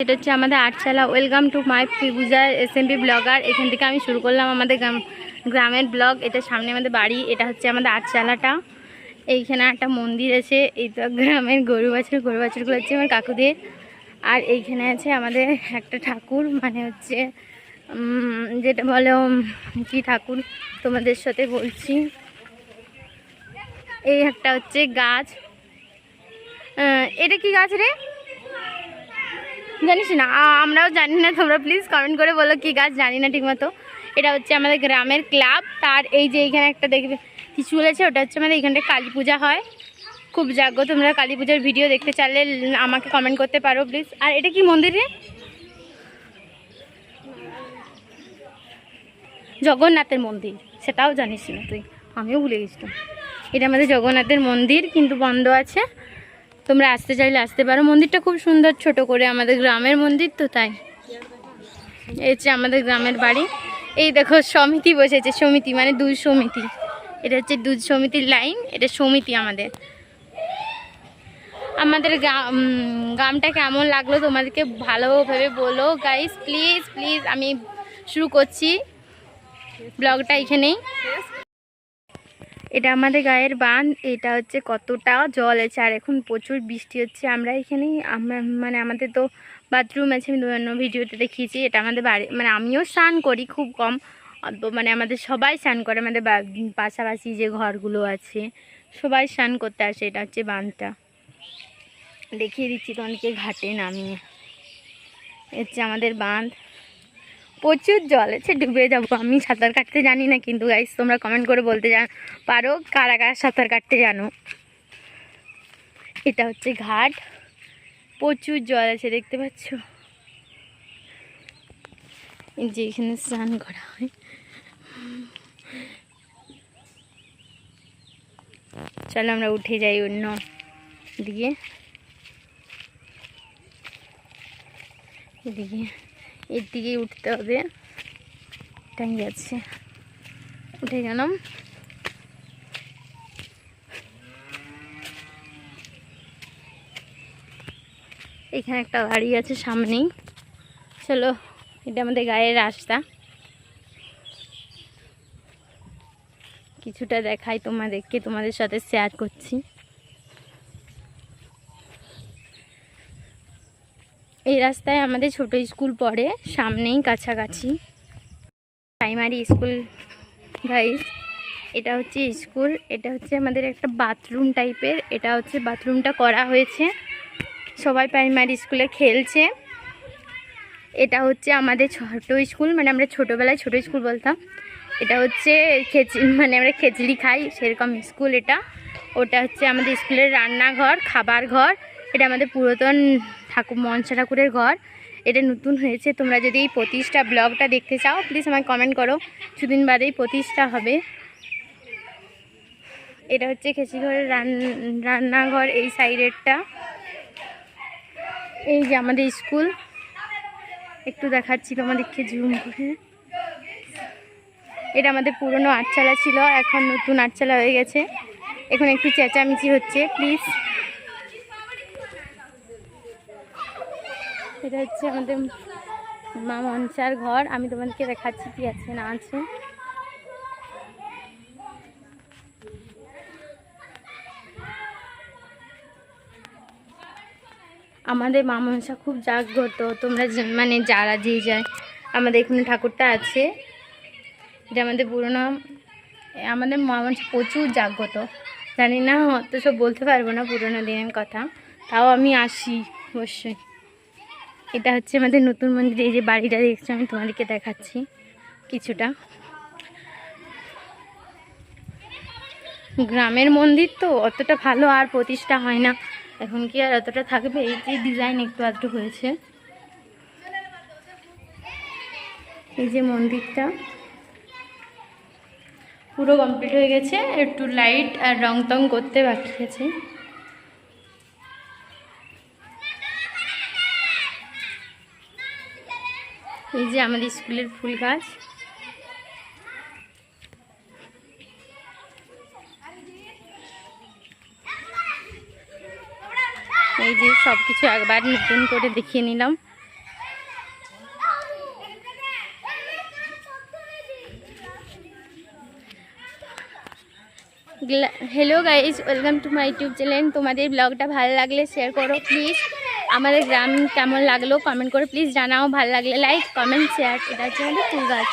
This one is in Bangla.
এটা হচ্ছে আমাদের আটচালা ওয়েলকাম টু মাই ফিগুজার এস এম পি ব্লগার এখান থেকে আমি শুরু করলাম আমাদের গ্রাম, গ্রামের ব্লগ এটা সামনে আমাদের বাড়ি, এটা হচ্ছে আমাদের আটচালাটা। এইখানে একটা মন্দির আছে, এই তো গ্রামের গরু বাছুর, গরু বাছুরগুলো হচ্ছে আমার কাকুদের। আর এইখানে আছে আমাদের একটা ঠাকুর মানে হচ্ছে যেটা বলে, কি ঠাকুর তোমাদের সাথে বলছি? এই একটা হচ্ছে গাছ। এটা কি গাছ রে? জানিস না? আমরাও জানি না, তোমরা প্লিজ কমেন্ট করে বলো কি গাছ, জানি না ঠিকমতো। এটা হচ্ছে আমাদের গ্রামের ক্লাব, তার এই যে এইখানে একটা দেখবে, কিছু বলেছে, ওটা হচ্ছে আমাদের এখানটা কালী পূজা হয়। খুব জাগ্য তোমরা কালী পূজার ভিডিও দেখতে চাইলে আমাকে কমেন্ট করতে পারো প্লিজ আর এটা কি মন্দির জগন্নাথের মন্দির, সেটাও জানিস না তুই, আমিও ভুলে গেছিলাম। এটা আমাদের জগন্নাথের মন্দির, কিন্তু বন্ধ আছে। তোমরা আসতে চাইলে আসতে পারো। মন্দিরটা খুব সুন্দর, ছোট করে আমাদের গ্রামের মন্দির তো তাই। এই আমাদের গ্রামের বাড়ি। এই দেখো, সমিতি বসেছে, সমিতি মানে দুধ সমিতি। এটা হচ্ছে দুধ সমিতির লাইন, এটা সমিতি আমাদের। আমাদের গ্রা- গ্রামটা কেমন লাগল তোমাদেরকে ভালোভাবে বলো। গাইস প্লিজ প্লিজ আমি শুরু করছি। ব্লগটা এখানেই। এটা আমাদের গায়ের বাঁধ এটা হচ্ছে কতটা জল আছে আর এখন প্রচুর বৃষ্টি হচ্ছে, আমরা এখানেই মানে আমাদের তো বাথরুম আছে, আমি অন্য ভিডিওতে দেখিয়েছি, এটা আমাদের বাড়ি মানে আমিও স্নান করি খুব কম মানে আমাদের সবাই স্নান করে, আমাদের পাশাপাশি যে ঘরগুলো আছে, সবাই স্নান করতে আসে, এটা হচ্ছে বাঁধটা দেখিয়ে দিচ্ছি তো তোমাদেরকে ঘাটে নামিয়ে। হচ্ছে আমাদের বাঁধ। প্রচুর জল আছে ডুবে যাব। আমি সাঁতার কাটতে জানি না, কিন্তু গাইস তোমরা কমেন্ট করে বলতে জান পারো কারা কারা সাঁতার কাটতে জানো। এটা হচ্ছে ঘাট। প্রচুর জল আছে, দেখতে পাচ্ছ? এই যে এখানে স্নান করা হয়। চলো আমরা উঠে যাই অন্য দিকে। এদিকে। এর দিকে উঠতে হবে। এটাই আছে। উঠে গেলাম। এখানে একটা বাড়ি আছে সামনেই। চলো, এটা আমাদের গায়ের রাস্তা। কিছুটা দেখাই তোমাদেরকে, তোমাদের সাথে শেয়ার করছি। এই রাস্তায় আমাদের ছোট স্কুল পড়ে, সামনেই কাছাকাছি। প্রাইমারি স্কুল গাইস এটা হচ্ছে স্কুল, এটা হচ্ছে আমাদের একটা বাথরুম টাইপের এটা হচ্ছে বাথরুমটা করা হয়েছে। সবাই প্রাইমারি স্কুলে খেলছে। এটা হচ্ছে আমাদের ছোট স্কুল মানে আমরা ছোটোবেলায় ছোট স্কুল বলতাম। এটা হচ্ছে খেচি মানে আমরা খিচড়ি খাই, সেরকম স্কুল এটা। ওটা হচ্ছে আমাদের স্কুলের রান্নাঘর, খাবার ঘর। এটা আমাদের পুরাতন ঠাকুর মনসা ঠাকুরের ঘর। এটা নতুন হয়েছে। তোমরা যদি এই প্রতিষ্ঠা ব্লগটা দেখতে চাও প্লিজ আমায় কমেন্ট করো। কিছুদিন বাদেই প্রতিষ্ঠা হবে। এটা হচ্ছে খেসি ঘরের রান- রান্নাঘর এই সাইডেরটা। এই যে আমাদের স্কুল। একটু দেখাচ্ছি তোমাদেরকে জুম করে। এটা আমাদের পুরনো আটচালা ছিল, এখন নতুন আটচালা হয়ে গেছে। এখন একটু চেঁচামেচি হচ্ছে প্লিজ এটা হচ্ছে আমাদের মা মনসার ঘর। আমি তোমাদেরকে দেখাচ্ছি কি আছে, না আছে। আমাদের মা মনসা খুব জাগ্রত। তোমরা মানে যারা যে যায় আমাদের এখানে ঠাকুরটা আছে। এটা আমাদের পুরোনো আমাদের মা মনসা প্রচুর জাগ্রত। জানি না, অত সব বলতে পারব না পুরোনো দিনের কথা। তাও আমি আসি অবশ্যই। এটা হচ্ছে আমাদের নতুন মন্দির, এই যে বাড়িটা দেখছ, আমি তোমাদেরকে দেখাচ্ছি কিছুটা। গ্রামের মন্দির তো, অতটা ভালো আর প্রতিষ্ঠা হয় না। এখন কি আর অতটা থাকবে? এই যে ডিজাইন একটু আধটু হয়েছে। এই যে মন্দিরটা। পুরো কমপ্লিট হয়ে গেছে, একটু লাইট আর রং টং করতে বাকি আছে। এই যে আমাদের স্কুলের ফুল গাছ। এই যে সব কিছু একবার নতুন করে দেখিয়ে নিলাম। Hello guys welcome to my YouTube channel তোমাদের ব্লগটা ভালো লাগলে শেয়ার করো প্লিজ আমাদের গ্রাম কেমন লাগল? কমেন্ট করে প্লিজ জানাও। ভালো লাগলে লাইক কমেন্ট শেয়ার এটা হচ্ছে আমাদের ফুল গাছ